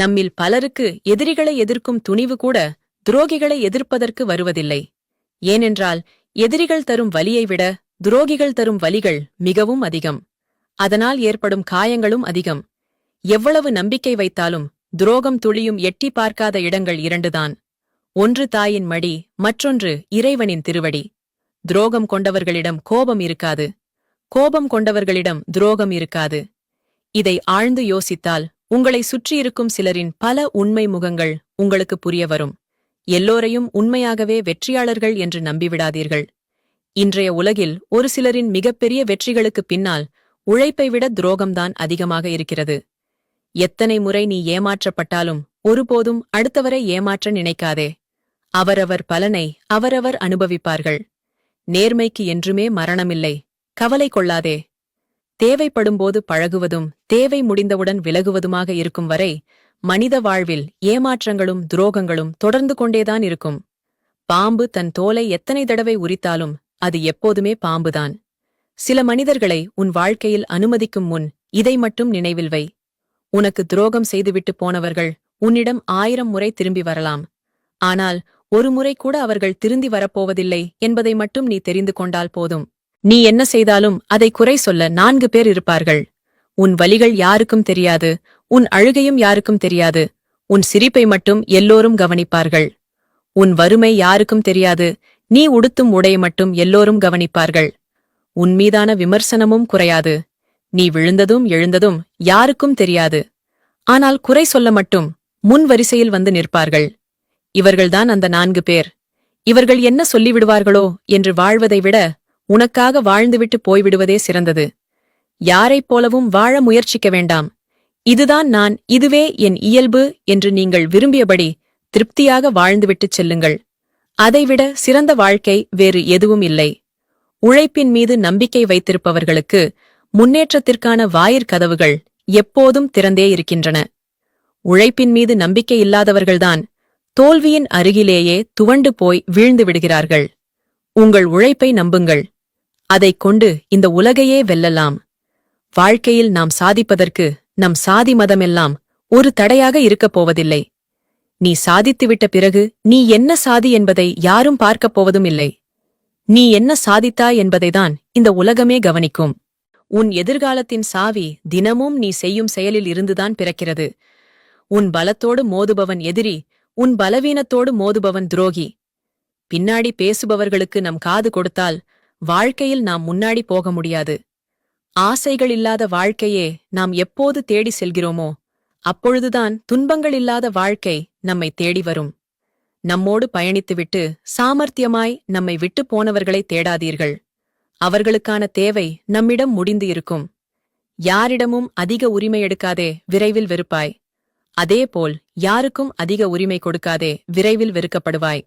நம்மில் பலருக்கு எதிரிகளை எதிர்க்கும் துணிவு கூட துரோகிகளை எதிர்ப்பதற்கு வருவதில்லை. ஏனென்றால் எதிரிகள் தரும் வலியை விட துரோகிகள் தரும் வலிகள் மிகவும் அதிகம். அதனால் ஏற்படும் காயங்களும் அதிகம். எவ்வளவு நம்பிக்கை வைத்தாலும் துரோகம் துளியும் எட்டி பார்க்காத இடங்கள் இரண்டுதான். ஒன்று தாயின் மடி மற்றொன்று இறைவனின் திருவடி. துரோகம் கொண்டவர்களிடம் கோபம் இருக்காது. கோபம் கொண்டவர்களிடம் துரோகம் இருக்காது. இதை ஆழ்ந்து யோசித்தால் உங்களை சுற்றியிருக்கும் சிலரின் பல உண்மை முகங்கள் உங்களுக்கு புரிய வரும். எல்லோரையும் உண்மையாகவே வெற்றியாளர்கள் என்று நம்பிவிடாதீர்கள். இன்றைய உலகில் ஒரு சிலரின் மிகப்பெரிய வெற்றிகளுக்குப் பின்னால் உழைப்பை விட துரோகம்தான் அதிகமாக இருக்கிறது. எத்தனை முறை நீ ஏமாற்றப்பட்டாலும் ஒருபோதும் அடுத்தவரை ஏமாற்ற நினைக்காதே. அவரவர் பலனை அவரவர் அனுபவிப்பார்கள். நேர்மைக்கு என்றுமே மரணமில்லை. கவலை கொள்ளாதே. தேவைப்படும்போது பழகுவதும் தேவை முடிந்தவுடன் விலகுவதுமாக இருக்கும் வரை மனித வாழ்வில் ஏமாற்றங்களும் துரோகங்களும் தொடர்ந்து கொண்டேதான் இருக்கும். பாம்பு தன் தோலை எத்தனை தடவை உரித்தாலும் அது எப்போதுமே பாம்புதான். சில மனிதர்களை உன் வாழ்க்கையில் அனுமதிக்கும் முன் இதை மட்டும் நினைவில் வை. உனக்கு துரோகம் செய்துவிட்டு போனவர்கள் உன்னிடம் ஆயிரம் முறை திரும்பி வரலாம். ஆனால் ஒரு முறை கூட அவர்கள் திருந்தி வரப்போவதில்லை என்பதை மட்டும் நீ தெரிந்து கொண்டால் போதும். நீ என்ன செய்தாலும் அதை குறை சொல்ல நான்கு பேர் இருப்பார்கள். உன் வலிகள் யாருக்கும் தெரியாது உன் அழுகையும் யாருக்கும் தெரியாது உன் சிரிப்பை மட்டும் எல்லோரும் கவனிப்பார்கள். உன் வறுமை யாருக்கும் தெரியாது நீ உடுத்தும் உடை மட்டும் எல்லோரும் கவனிப்பார்கள். உன் மீதான விமர்சனமும் குறையாது நீ விழுந்ததும் எழுந்ததும் யாருக்கும் தெரியாது. ஆனால் குறை சொல்ல மட்டும் முன் வரிசையில் வந்து நிற்பார்கள். இவர்கள்தான் அந்த நான்கு பேர். இவர்கள் என்ன சொல்லிவிடுவார்களோ என்று வாழ்வதை விட உனக்காக வாழ்ந்துவிட்டு போய்விடுவதே சிறந்தது. யாரைப் போலவும் வாழ முயற்சிக்க வேண்டாம். இதுதான் நான் இதுவே என் இயல்பு என்று நீங்கள் விரும்பியபடி திருப்தியாக வாழ்ந்துவிட்டுச் செல்லுங்கள். அதைவிட சிறந்த வாழ்க்கை வேறு எதுவும் இல்லை. உழைப்பின் மீது நம்பிக்கை வைத்திருப்பவர்களுக்கு முன்னேற்றத்திற்கான வாயிற்கதவுகள் எப்போதும் திறந்தே இருக்கின்றன. உழைப்பின் மீது நம்பிக்கை இல்லாதவர்கள்தான் தோல்வியின் அருகிலேயே துவண்டு போய் வீழ்ந்து விடுகிறார்கள். உங்கள் உழைப்பை நம்புங்கள். அதைக் கொண்டு இந்த உலகையே வெல்லலாம். வாழ்க்கையில் நாம் சாதிப்பதற்கு நம் சாதி மதமெல்லாம் ஒரு தடையாக இருக்கப் போவதில்லை. நீ சாதித்துவிட்ட பிறகு நீ என்ன சாதி என்பதை யாரும் பார்க்கப் போவதும் இல்லை நீ என்ன சாதித்தாய் என்பதைதான் இந்த உலகமே கவனிக்கும். உன் எதிர்காலத்தின் சாவி தினமும் நீ செய்யும் செயலில் இருந்துதான் பிறக்கிறது. உன் பலத்தோடு மோதுபவன் எதிரி உன் பலவீனத்தோடு மோதுபவன் துரோகி. பின்னாடி பேசுபவர்களுக்கு நம் காது கொடுத்தால் வாழ்க்கையில் நாம் முன்னாடி போக முடியாது. ஆசைகள் இல்லாத வாழ்க்கையே நாம் எப்போது தேடி செல்கிறோமோ அப்பொழுதுதான் துன்பங்கள் இல்லாத வாழ்க்கை நம்மை தேடி வரும். நம்மோடு பயணித்துவிட்டு சாமர்த்தியமாய் நம்மை விட்டு போனவர்களை தேடாதீர்கள். அவர்களுக்கான தேவை நம்மிடம் முடிந்து இருக்கும். யாரிடமும் அதிக உரிமை எடுக்காதே விரைவில் வெறுப்பாய். அதேபோல் யாருக்கும் அதிக உரிமை கொடுக்காதே விரைவில் வெறுக்கப்படுவாய்.